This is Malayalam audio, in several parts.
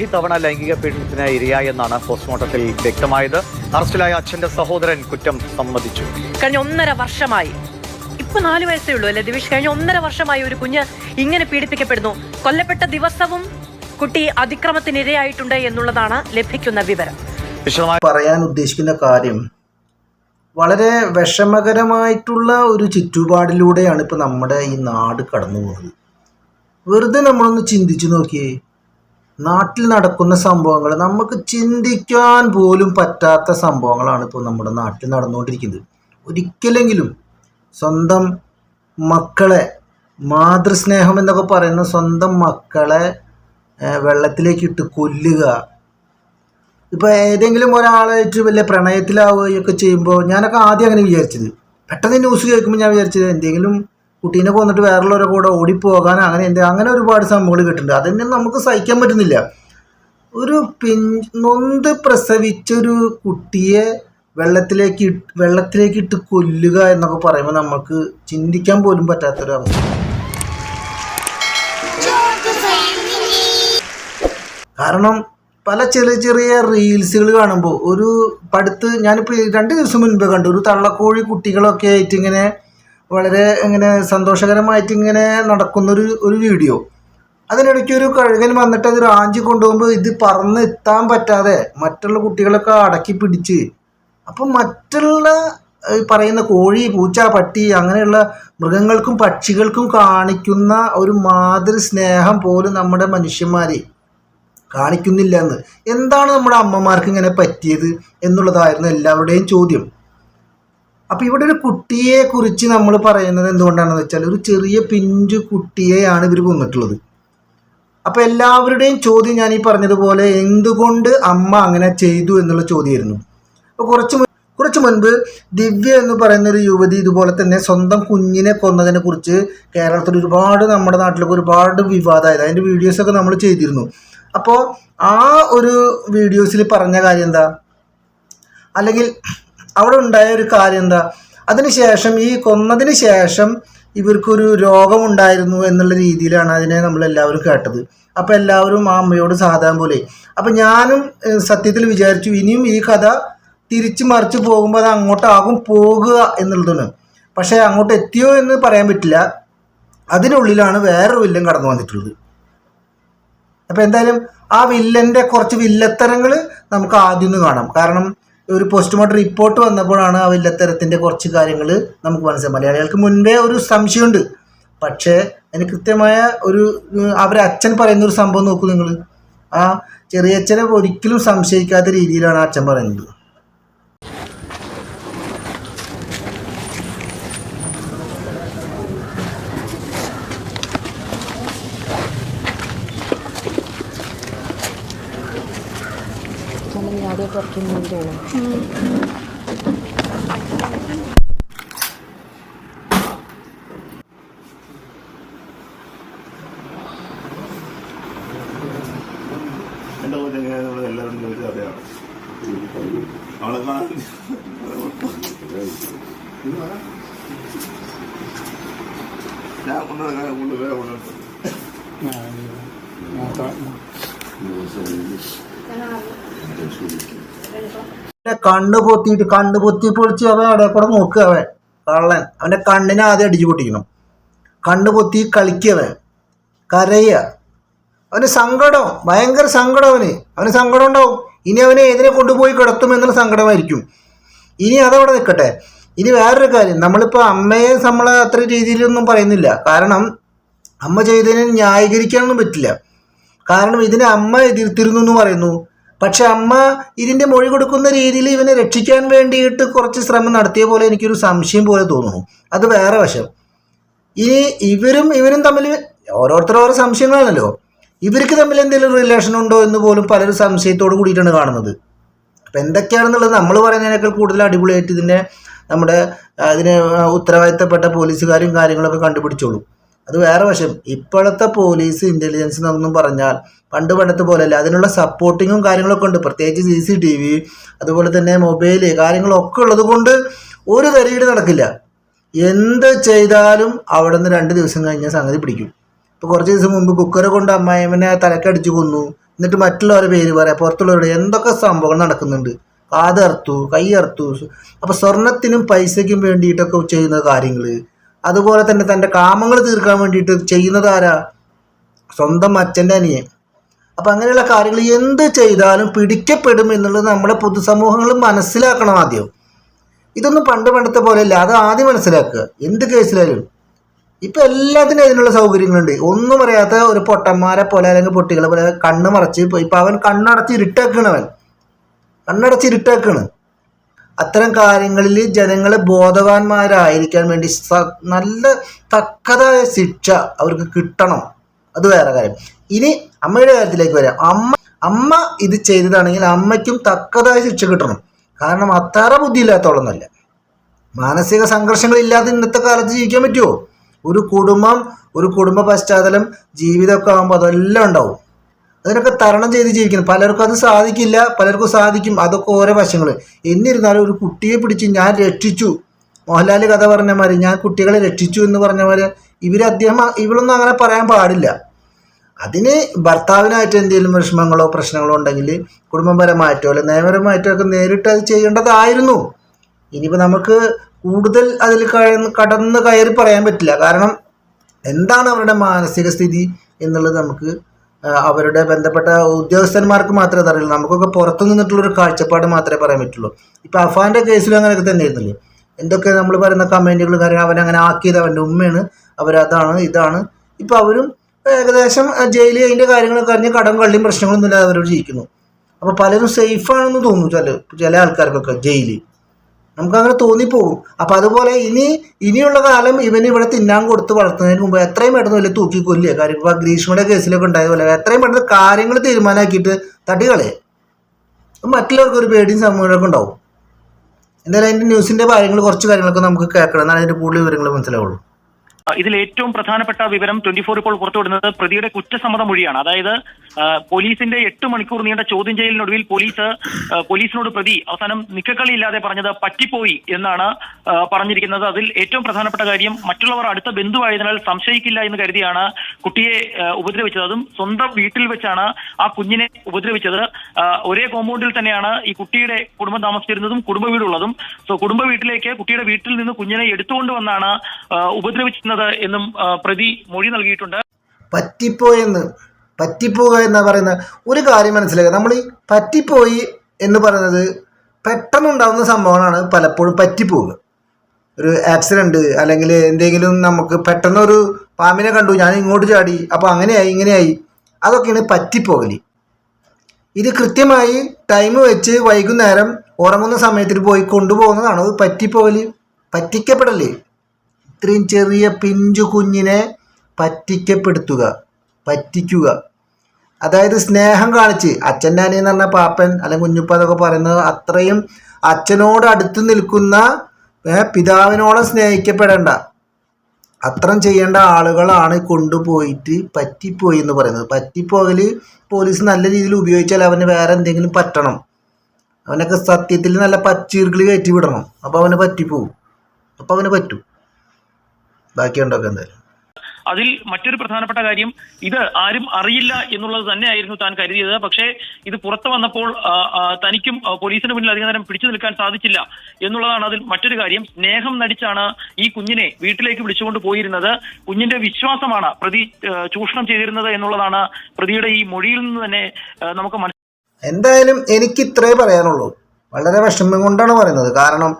ഈ തവണ ലൈംഗിക പീഡനത്തിന് ഇരയായെന്നാണ് പോസ്റ്റ്മോർട്ടത്തിൽ വ്യക്തമായത്. അറസ്റ്റിലായ അച്ഛന്റെ സഹോദരൻ കുറ്റം സമ്മതിച്ചു. കഴിഞ്ഞ ഒന്നര വർഷമായി. ഇപ്പൊ നാലു വയസ്സേ ഉള്ളൂ അല്ലെ ദിവിഷ്? കഴിഞ്ഞ ഒന്നര വർഷമായി ഒരു കുഞ്ഞ് ഇങ്ങനെ പീഡിപ്പിക്കപ്പെടുന്നു. കൊല്ലപ്പെട്ട ദിവസവും കുട്ടി അതിക്രമത്തിനിരയായിട്ടുണ്ട് എന്നുള്ളതാണ് ലഭിക്കുന്ന വിവരം. വിശദമായി പറയാൻ ഉദ്ദേശിക്കുന്ന കാര്യം വളരെ വിഷമകരമായിട്ടുള്ള ഒരു ചുറ്റുപാടിലൂടെയാണ് ഇപ്പോൾ നമ്മുടെ ഈ നാട് കടന്നു പോകുന്നത് വെറുതെ നമ്മളൊന്ന് ചിന്തിച്ചു നോക്കിയേ നാട്ടിൽ നടക്കുന്ന സംഭവങ്ങൾ നമുക്ക് ചിന്തിക്കാൻ പോലും പറ്റാത്ത സംഭവങ്ങളാണ് ഇപ്പോൾ നമ്മുടെ നാട്ടിൽ നടന്നുകൊണ്ടിരിക്കുന്നത്. ഒരിക്കലെങ്കിലും സ്വന്തം മക്കളെ മാതൃസ്നേഹം എന്നൊക്കെ പറയുന്ന സ്വന്തം മക്കളെ വെള്ളത്തിലേക്ക് ഇട്ട് കൊല്ലുക. ഇപ്പൊ ഏതെങ്കിലും ഒരാളായിട്ട് വലിയ പ്രണയത്തിലാവുകയൊക്കെ ചെയ്യുമ്പോൾ ഞാനൊക്കെ ആദ്യം അങ്ങനെ വിചാരിച്ചത്. പെട്ടെന്ന് ന്യൂസ് കേൾക്കുമ്പോൾ ഞാൻ വിചാരിച്ചത് എന്തെങ്കിലും കുട്ടീനെ കൊന്നിട്ട് വേറുള്ളവരെ കൂടെ ഓടിപ്പോകാൻ അങ്ങനെ എന്ത് അങ്ങനെ ഒരുപാട് സംഭവങ്ങൾ കിട്ടുന്നുണ്ട് അതൊന്നും നമുക്ക് സഹിക്കാൻ പറ്റുന്നില്ല. ഒരു പിൻ നൊന്ത് പ്രസവിച്ചൊരു കുട്ടിയെ വെള്ളത്തിലേക്ക് വെള്ളത്തിലേക്ക് ഇട്ട് കൊല്ലുക എന്നൊക്കെ പറയുമ്പോൾ നമുക്ക് ചിന്തിക്കാൻ പോലും പറ്റാത്തൊരു അവസ്ഥ. കാരണം പല ചെറിയ ചെറിയ റീൽസുകൾ കാണുമ്പോൾ ഒരു പടുത്ത് ഞാനിപ്പോൾ രണ്ട് ദിവസം മുൻപ് കണ്ടു ഒരു തള്ളക്കോഴി കുട്ടികളൊക്കെ ആയിട്ട് ഇങ്ങനെ വളരെ ഇങ്ങനെ സന്തോഷകരമായിട്ട് ഇങ്ങനെ നടക്കുന്നൊരു ഒരു വീഡിയോ. അതിനിടയ്ക്ക് ഒരു കഴുകൻ വന്നിട്ട് അത് റാഞ്ചി കൊണ്ടുപോകുമ്പോൾ ഇത് പറന്ന് എത്താൻ പറ്റാതെ മറ്റുള്ള കുട്ടികളൊക്കെ അടക്കി പിടിച്ച്. അപ്പം മറ്റുള്ള പറയുന്ന കോഴി പൂച്ച പട്ടി അങ്ങനെയുള്ള മൃഗങ്ങൾക്കും പക്ഷികൾക്കും കാണിക്കുന്ന ഒരു മാതൃ സ്നേഹം പോലും നമ്മുടെ മനുഷ്യന്മാർ കാണിക്കുന്നില്ല എന്ന്. എന്താണ് നമ്മുടെ അമ്മമാർക്ക് ഇങ്ങനെ പറ്റിയത് എന്നുള്ളതായിരുന്നു എല്ലാവരുടെയും ചോദ്യം. അപ്പോൾ ഇവിടെ ഒരു കുട്ടിയെ കുറിച്ച് നമ്മൾ പറയുന്നത് എന്തുകൊണ്ടാണെന്ന് വെച്ചാൽ ഒരു ചെറിയ പിഞ്ചു കുട്ടിയെയാണ് ഇവർ കൊന്നിട്ടുള്ളത്. അപ്പോൾ എല്ലാവരുടെയും ചോദ്യം ഞാൻ ഈ പറഞ്ഞതുപോലെ എന്തുകൊണ്ട് അമ്മ അങ്ങനെ ചെയ്തു എന്നുള്ള ചോദ്യമായിരുന്നു. അപ്പോൾ കുറച്ച് കുറച്ച് മുൻപ് ദിവ്യ എന്ന് പറയുന്ന ഒരു യുവതി ഇതുപോലെ തന്നെ സ്വന്തം കുഞ്ഞിനെ കൊന്നതിനെ കുറിച്ച് കേരളത്തിൽ ഒരുപാട് നമ്മുടെ നാട്ടിലൊക്കെ ഒരുപാട് വിവാദമായത്. അതിന്റെ വീഡിയോസൊക്കെ നമ്മൾ ചെയ്തിരുന്നു. അപ്പോൾ ആ ഒരു വീഡിയോസിൽ പറഞ്ഞ കാര്യം എന്താ? അല്ലെങ്കിൽ അവിടെ ഉണ്ടായ ഒരു കാര്യം എന്താ? അതിനുശേഷം ഈ കൊന്നതിന് ശേഷം ഇവർക്കൊരു രോഗമുണ്ടായിരുന്നു എന്നുള്ള രീതിയിലാണ് അതിനെ നമ്മൾ എല്ലാവരും കേട്ടത്. അപ്പോൾ എല്ലാവരും ആ അമ്മയോട് സാധാരണ പോലെ. അപ്പം ഞാനും സത്യത്തിൽ വിചാരിച്ചു ഇനിയും ഈ കഥ തിരിച്ചു മറിച്ച് പോകുമ്പോൾ അത് അങ്ങോട്ടാകും പോകുക എന്നുള്ളതാണ്. പക്ഷേ അങ്ങോട്ട് എത്തിയോ എന്ന് പറയാൻ പറ്റില്ല. അതിനുള്ളിലാണ് വേറൊരു വില്ലൻ കടന്നു വന്നിട്ടുള്ളത്. അപ്പോൾ എന്തായാലും ആ വില്ലന്റെ കുറച്ച് വില്ലത്തരങ്ങൾ നമുക്ക് ആദ്യം ഒന്ന് കാണാം. കാരണം ഒരു പോസ്റ്റ്മോർട്ടം റിപ്പോർട്ട് വന്നപ്പോഴാണ് ആ വില്ലത്തരത്തിന്റെ കുറച്ച് കാര്യങ്ങൾ നമുക്ക് മനസ്സിലായി മലയാളികൾക്ക് മുൻപേ ഒരു സംശയമുണ്ട്. പക്ഷേ അതിന് കൃത്യമായ ഒരു അവരെ അച്ഛൻ പറയുന്ന ഒരു സംഭവം നോക്കൂ നിങ്ങൾ. ആ ചെറിയച്ഛനെ ഒരിക്കലും സംശയിക്കാത്ത രീതിയിലാണ് അച്ഛൻ പറയുന്നത്. ചോദിച്ചാൽ അവളെ കാണാൻ ഞാൻ കൊണ്ടുവരാൻ കൊണ്ടുപോയാ കൊണ്ടുവരും അവന്റെ കണ്ണ് പൊത്തിയിട്ട് കണ്ണ് പൊത്തി പൊളിച്ച് അവൻ അവിടെ കൂടെ നോക്കുക അവൻ കള്ളൻ. അവന്റെ കണ്ണിനെ ആദ്യം അടിച്ചു പൊട്ടിക്കണം. കണ്ണ് പൊത്തി കളിക്കവൻ കരയുക. അവന് സങ്കടം ഭയങ്കര സങ്കടം അവന്. അവന് സങ്കടം ഉണ്ടാവും. ഇനി അവനെ ഏതിനെ കൊണ്ടുപോയി കിടത്തും എന്നുള്ള സങ്കടമായിരിക്കും. ഇനി അതവിടെ നിൽക്കട്ടെ. ഇനി വേറൊരു കാര്യം. നമ്മളിപ്പോൾ അമ്മയെ നമ്മൾ അത്ര രീതിയിലൊന്നും പറയുന്നില്ല. കാരണം അമ്മ ചെയ്തതിനെ ന്യായീകരിക്കാനൊന്നും പറ്റില്ല. കാരണം ഇതിനെ അമ്മ എതിർത്തിരുന്നു എന്ന് പറയുന്നു. പക്ഷെ അമ്മ ഇതിന്റെ മൊഴി കൊടുക്കുന്ന രീതിയിൽ ഇവനെ രക്ഷിക്കാൻ വേണ്ടിയിട്ട് കുറച്ച് ശ്രമം നടത്തിയ പോലെ എനിക്കൊരു സംശയം പോലെ തോന്നുന്നു. അത് വേറെ വശം. ഇനി ഇവരും ഇവരും തമ്മിൽ ഓരോരുത്തർ ഓരോ സംശയങ്ങളാണല്ലോ. ഇവർക്ക് തമ്മിൽ എന്തെങ്കിലും റിലേഷൻ ഉണ്ടോ എന്ന് പോലും പലരും സംശയത്തോട് കൂടിയിട്ടാണ് കാണുന്നത്. അപ്പം എന്തൊക്കെയാണെന്നുള്ളത് നമ്മൾ പറയുന്നതിനേക്കാൾ കൂടുതൽ അടിപൊളിയായിട്ട് ഇതിന്റെ നമ്മുടെ അതിന് ഉത്തരവാദിത്തപ്പെട്ട പോലീസുകാരും കാര്യങ്ങളൊക്കെ കണ്ടുപിടിച്ചോളൂ. അത് വേറെ വശം. ഇപ്പോഴത്തെ പോലീസ് ഇന്റലിജൻസ് എന്നൊന്നും പറഞ്ഞാൽ പണ്ട് പണ്ടത്തെ പോലെയല്ല. അതിനുള്ള സപ്പോർട്ടിങ്ങും കാര്യങ്ങളൊക്കെ ഉണ്ട്. പ്രത്യേകിച്ച് സി സി ടി വി അതുപോലെ തന്നെ മൊബൈൽ കാര്യങ്ങളൊക്കെ ഉള്ളത് കൊണ്ട് ഒരു തരികീട് നടക്കില്ല. എന്ത് ചെയ്താലും അവിടെ നിന്ന് രണ്ട് ദിവസം കഴിഞ്ഞാൽ സംഗതി പിടിക്കും. ഇപ്പോൾ കുറച്ച് ദിവസം മുമ്പ് കുക്കറെ കൊണ്ട് അമ്മായിമ്മനെ തലക്കടിച്ച് കൊന്നു. എന്നിട്ട് മറ്റുള്ളവരെ പേര് പറയാം. പുറത്തുള്ളവരുടെ എന്തൊക്കെ സംഭവങ്ങൾ നടക്കുന്നുണ്ട്. കാതർത്തു കൈയർത്തു അപ്പോൾ സ്വർണത്തിനും പൈസയ്ക്കും വേണ്ടിയിട്ടൊക്കെ ചെയ്യുന്ന കാര്യങ്ങൾ അതുപോലെ തന്നെ തന്റെ കാമങ്ങൾ തീർക്കാൻ വേണ്ടിയിട്ട് ചെയ്യുന്നത് ആരാ? സ്വന്തം അച്ഛന്റെ അനിയൻ. അപ്പം അങ്ങനെയുള്ള കാര്യങ്ങൾ എന്ത് ചെയ്താലും പിടിക്കപ്പെടും എന്നുള്ളത് നമ്മുടെ പൊതുസമൂഹങ്ങൾ മനസ്സിലാക്കണം ആദ്യം. ഇതൊന്നും പണ്ട് പണ്ടത്തെ പോലെയല്ല അത് ആദ്യം മനസ്സിലാക്കുക. എന്ത് കേസിലായാലും. ഇപ്പം എല്ലാത്തിനും അതിനുള്ള സൗകര്യങ്ങളുണ്ട്. ഒന്നും അറിയാത്ത ഒരു പൊട്ടന്മാരെ പോലെ അല്ലെങ്കിൽ പൊട്ടികളെ പോലെ കണ്ണ് മറച്ച് ഇപ്പം അവൻ കണ്ണടച്ച് ഇരുട്ടാക്കണവൻ കണ്ണടച്ച് ഇരുട്ടാക്കാണ് അത്തരം കാര്യങ്ങളിൽ ജനങ്ങളെ ബോധവാന്മാരായിരിക്കാൻ വേണ്ടി നല്ല തക്കതായ ശിക്ഷ അവർക്ക് കിട്ടണം. അത് വേറെ കാര്യം. ഇനി അമ്മയുടെ കാര്യത്തിലേക്ക് വരാം. അമ്മ അമ്മ ഇത് ചെയ്തതാണെങ്കിൽ അമ്മയ്ക്കും തക്കതായ ശിക്ഷ കിട്ടണം. കാരണം അത്ര ബുദ്ധിയില്ലാത്തോളന്നല്ല മാനസിക സംഘർഷങ്ങളില്ലാതെ ഇന്നത്തെ കാലത്ത് ജീവിക്കാൻ പറ്റുമോ ഒരു കുടുംബം ഒരു കുടുംബ പശ്ചാത്തലം ജീവിതമൊക്കെ ആകുമ്പോൾ അതെല്ലാം ഉണ്ടാവും. അതിനൊക്കെ തരണം ചെയ്ത് ജീവിക്കുന്നു. പലർക്കും അത് സാധിക്കില്ല പലർക്കും സാധിക്കും. അതൊക്കെ ഓരോ വശങ്ങൾ. എന്നിരുന്നാലും ഒരു കുട്ടിയെ പിടിച്ച് ഞാൻ രക്ഷിച്ചു. മോഹൻലാൽ കഥ പറഞ്ഞ മാതിരി ഞാൻ കുട്ടികളെ രക്ഷിച്ചു എന്ന് പറഞ്ഞ മാതിരി ഇവർ അദ്ദേഹം ഇവളൊന്നും അങ്ങനെ പറയാൻ പാടില്ല. അതിന് ഭർത്താവിനായിട്ട് എന്തെങ്കിലും വിഷമങ്ങളോ പ്രശ്നങ്ങളോ ഉണ്ടെങ്കിൽ കുടുംബപരമായിട്ടോ അല്ലെങ്കിൽ നിയമപരമായിട്ടോ ഒക്കെ നേരിട്ട് അത് ചെയ്യേണ്ടതായിരുന്നു. ഇനിയിപ്പോൾ നമുക്ക് കൂടുതൽ അതിൽ കടന്ന് കയറി പറയാൻ പറ്റില്ല. കാരണം എന്താണ് അവരുടെ മാനസിക സ്ഥിതി എന്നുള്ളത് നമുക്ക് അവരുടെ ബന്ധപ്പെട്ട ഉദ്യോഗസ്ഥന്മാർക്ക് മാത്രമേ അതറിയുള്ളൂ. നമുക്കൊക്കെ പുറത്തു നിന്നിട്ടുള്ളൊരു കാഴ്ചപ്പാട് മാത്രമേ പറയാൻ പറ്റുള്ളൂ. ഇപ്പം അഫാന്റെ കേസിലും അങ്ങനെയൊക്കെ തന്നെ ആയിരുന്നില്ലേ എന്തൊക്കെ നമ്മൾ പറയുന്ന കമന്റുകൾ കാര്യം അവനങ്ങനെ ആക്കിയത് അവന്റെ ഉമ്മയാണ്. അവരതാണ് ഇതാണ്. ഇപ്പം അവരും ഏകദേശം ജയിലിൽ അതിന്റെ കാര്യങ്ങളൊക്കെ അറിഞ്ഞ് കടം കള്ളിയും പ്രശ്നങ്ങളൊന്നും ഇല്ലാതെ അവരോട് ജീവിക്കുന്നു. അപ്പോൾ പലരും സേഫാണെന്ന് തോന്നുന്നു ചില ചില ആൾക്കാർക്കൊക്കെ ജയിലിൽ. നമുക്കങ്ങനെ തോന്നിപ്പോകും. അപ്പം അതുപോലെ ഇനി ഇനിയുള്ള കാലം ഇവന് ഇവിടെ തിന്നാൻ കൊടുത്ത് വളർത്തുന്നതിന് മുമ്പ് എത്രയും പെട്ടെന്ന് വലിയ തൂക്കി കൊല്ലുക. കാര്യം ഇപ്പോൾ ഗ്രീഷ്മയുടെ കേസിലൊക്കെ ഉണ്ടായതുപോലെ എത്രയും പെട്ടെന്ന് കാര്യങ്ങൾ തീരുമാനമാക്കിയിട്ട് തട്ടികളെ മറ്റുള്ളവർക്ക് ഒരു പേടിയും സമൂഹമൊക്കെ ഉണ്ടാവും. എന്തായാലും അതിന്റെ ന്യൂസിന്റെ കാര്യങ്ങൾ കുറച്ച് കാര്യങ്ങളൊക്കെ നമുക്ക് കേൾക്കണം. എന്നാണ് അതിന്റെ കൂടുതൽ വിവരങ്ങൾ മനസ്സിലാവുള്ളൂ. ഇതിൽ ഏറ്റവും പ്രധാനപ്പെട്ട വിവരം ട്വന്റി ഫോർ ഇപ്പോൾ പുറത്തുവിടുന്നത് പ്രതിയുടെ കുറ്റസമ്മത മൊഴിയാണ്. അതായത് പോലീസിന്റെ എട്ട് മണിക്കൂർ നീണ്ട ചോദ്യം ചെയ്യലിനൊടുവിൽ പോലീസ് പോലീസിനോട് പ്രതി അവസാനം നിക്കക്കളിയില്ലാതെ പറഞ്ഞത് പറ്റിപ്പോയി എന്നാണ് പറഞ്ഞിരിക്കുന്നത്. അതിൽ ഏറ്റവും പ്രധാനപ്പെട്ട കാര്യം മറ്റുള്ളവർ അടുത്ത ബന്ധുവായതിനാൽ സംശയിക്കില്ല എന്ന് കരുതിയാണ് കുട്ടിയെ ഉപദ്രവിച്ചത്. അതും സ്വന്തം വീട്ടിൽ വെച്ചാണ് ആ കുഞ്ഞിനെ ഉപദ്രവിച്ചത്. ഒരേ കോമ്പൗണ്ടിൽ തന്നെയാണ് ഈ കുട്ടിയുടെ കുടുംബം താമസിച്ചിരുന്നതും കുടുംബ വീടുള്ളതും. സോ കുടുംബ വീട്ടിലേക്ക് കുട്ടിയുടെ വീട്ടിൽ നിന്ന് കുഞ്ഞിനെ എടുത്തുകൊണ്ട് വന്നാണ് ആ, ഉപദ്രവിച്ചിരുന്നത് എന്നും പ്രതി മൊഴി നൽകിയിട്ടുണ്ട്. പറ്റിപ്പോയെന്ന് പറ്റിപ്പോവുക എന്ന് പറയുന്ന ഒരു കാര്യം മനസ്സിലാക്കുക. നമ്മൾ ഈ പറ്റിപ്പോയി എന്ന് പറയുന്നത് പെട്ടെന്നുണ്ടാകുന്ന സംഭവമാണ് പലപ്പോഴും പറ്റിപ്പോവുക. ഒരു ആക്സിഡന്റ് അല്ലെങ്കിൽ എന്തെങ്കിലും നമുക്ക് പെട്ടെന്നൊരു പാമ്പിനെ കണ്ടു ഞാൻ ഇങ്ങോട്ട് ചാടി അപ്പോൾ അങ്ങനെയായി ഇങ്ങനെയായി അതൊക്കെയാണ് പറ്റിപ്പോകൽ ഇത് കൃത്യമായി ടൈം വെച്ച് വൈകുന്നേരം ഉറങ്ങുന്ന സമയത്തിൽ പോയി കൊണ്ടുപോകുന്നതാണ് അത് പറ്റിപ്പോകൽ പറ്റിക്കപ്പെടല്ലേ ഇത്രയും ചെറിയ പിഞ്ചു കുഞ്ഞിനെ പറ്റിക്കപ്പെടുത്തുക പറ്റിക്കുക. അതായത് സ്നേഹം കാണിച്ച് അച്ഛന്റെ അനിയെന്ന് പറഞ്ഞ പാപ്പൻ അല്ലെങ്കിൽ കുഞ്ഞുപ്പ എന്നൊക്കെ പറയുന്നത് അത്രയും അച്ഛനോട് അടുത്ത് നിൽക്കുന്ന പിതാവിനോളം സ്നേഹിക്കപ്പെടേണ്ട അത്രം ചെയ്യേണ്ട ആളുകളാണ് കൊണ്ടുപോയിട്ട് പറ്റിപ്പോയി എന്ന് പറയുന്നത്. പറ്റിപ്പോകൽ പോലീസ് നല്ല രീതിയിൽ ഉപയോഗിച്ചാൽ അവന് വേറെ എന്തെങ്കിലും പറ്റണം. അവനൊക്കെ സത്യത്തിൽ നല്ല പച്ചീറുകൾ കയറ്റി വിടണം. അപ്പോൾ അവന് പറ്റിപ്പോവും. അപ്പോൾ അവന് പറ്റും. ബാക്കി ഉണ്ടൊക്കെ എന്തായാലും അതിൽ മറ്റൊരു പ്രധാനപ്പെട്ട കാര്യം ഇത് ആരും അറിയില്ല എന്നുള്ളത് തന്നെയായിരുന്നു താൻ കരുതിയത്. പക്ഷേ ഇത് പുറത്തു വന്നപ്പോൾ തനിക്കും പോലീസിന് മുന്നിൽ അധികം നേരം പിടിച്ചു നിൽക്കാൻ സാധിച്ചില്ല എന്നുള്ളതാണ് അതിൽ മറ്റൊരു കാര്യം. സ്നേഹം നടിച്ചാണ് ഈ കുഞ്ഞിനെ വീട്ടിലേക്ക് വിളിച്ചുകൊണ്ട് പോയിരുന്നത്. കുഞ്ഞിന്റെ വിശ്വാസമാണ് പ്രതി ചൂഷണം ചെയ്തിരുന്നത് എന്നുള്ളതാണ് പ്രതിയുടെ ഈ മൊഴിയിൽ നിന്ന് തന്നെ നമുക്ക് മനസ്സിലായി എന്തായാലും എനിക്ക് ഇത്രേ പറയാനുള്ളൂ. വളരെ വിഷമം കൊണ്ടാണ് പറയുന്നത്. കാരണം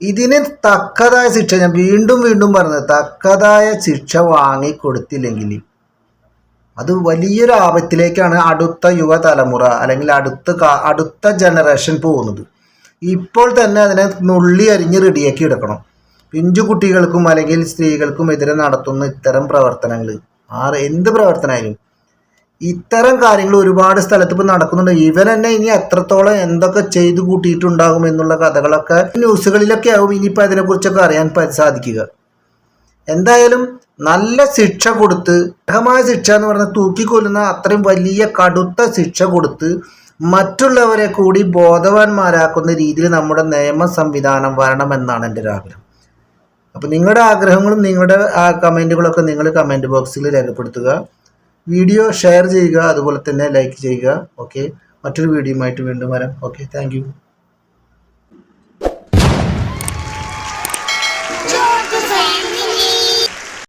ഇതിന് തക്കതായ ശിക്ഷ ഞാൻ വീണ്ടും വീണ്ടും പറഞ്ഞത് തക്കതായ ശിക്ഷ വാങ്ങിക്കൊടുത്തില്ലെങ്കിൽ അത് വലിയൊരു ആപത്തിലേക്കാണ് അടുത്ത യുവതലമുറ അല്ലെങ്കിൽ അടുത്ത അടുത്ത ജനറേഷൻ പോകുന്നത്. ഇപ്പോൾ തന്നെ അതിനെ നുള്ളി അരിഞ്ഞ് റെഡിയാക്കി എടുക്കണം. പിഞ്ചു കുട്ടികൾക്കും അല്ലെങ്കിൽ സ്ത്രീകൾക്കും എതിരെ നടത്തുന്ന ഇത്തരം പ്രവർത്തനങ്ങൾ ആറ് എന്ത് പ്രവർത്തനമായാലും ഇത്തരം കാര്യങ്ങൾ ഒരുപാട് സ്ഥലത്ത് ഇപ്പം നടക്കുന്നുണ്ട്. ഇവൻ തന്നെ ഇനി എത്രത്തോളം എന്തൊക്കെ ചെയ്തു കൂട്ടിയിട്ടുണ്ടാകും എന്നുള്ള കഥകളൊക്കെ ന്യൂസുകളിലൊക്കെ ആവും. ഇനിയിപ്പോൾ അതിനെക്കുറിച്ചൊക്കെ അറിയാൻ സാധിക്കുക. എന്തായാലും നല്ല ശിക്ഷ കൊടുത്ത് അർഹമായ ശിക്ഷ എന്ന് പറഞ്ഞാൽ തൂക്കിക്കൊല്ലുന്ന അത്രയും വലിയ കടുത്ത ശിക്ഷ കൊടുത്ത് മറ്റുള്ളവരെ കൂടി ബോധവാന്മാരാക്കുന്ന രീതിയിൽ നമ്മുടെ നിയമ സംവിധാനം വരണമെന്നാണ് എന്റെ ഒരു ആഗ്രഹം. അപ്പോൾ നിങ്ങളുടെ ആഗ്രഹങ്ങളും നിങ്ങളുടെ ആ കമന്റുകളൊക്കെ നിങ്ങൾ കമന്റ് ബോക്സിൽ രേഖപ്പെടുത്തുക. വീഡിയോ ഷെയർ ചെയ്യുക അതുപോലെ തന്നെ ലൈക്ക് ചെയ്യുക. ഓക്കെ മറ്റൊരു വീഡിയോയുമായിട്ട് വീണ്ടും വരാം. Okay thank